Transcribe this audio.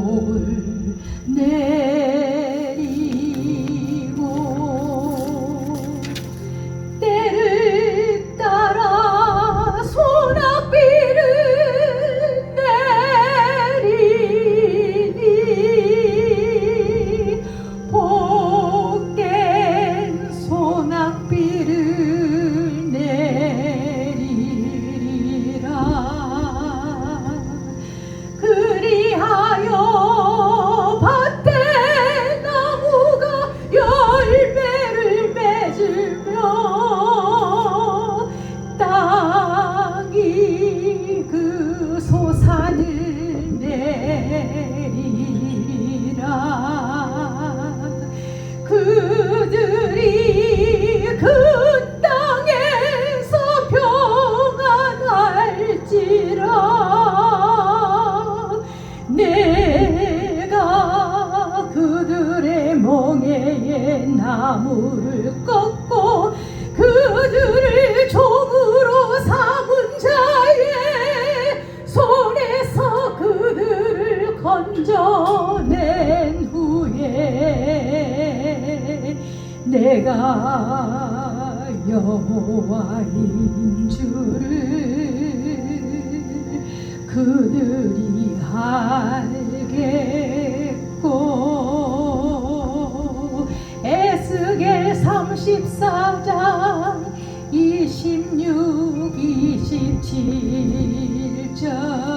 볼 내. 멍에에 나무를 꺾고 그들을 종으로 삼은 자의 손에서 그들을 건져낸 후에 내가 여호와인 줄을 그들이 알겠 34장 26, 27절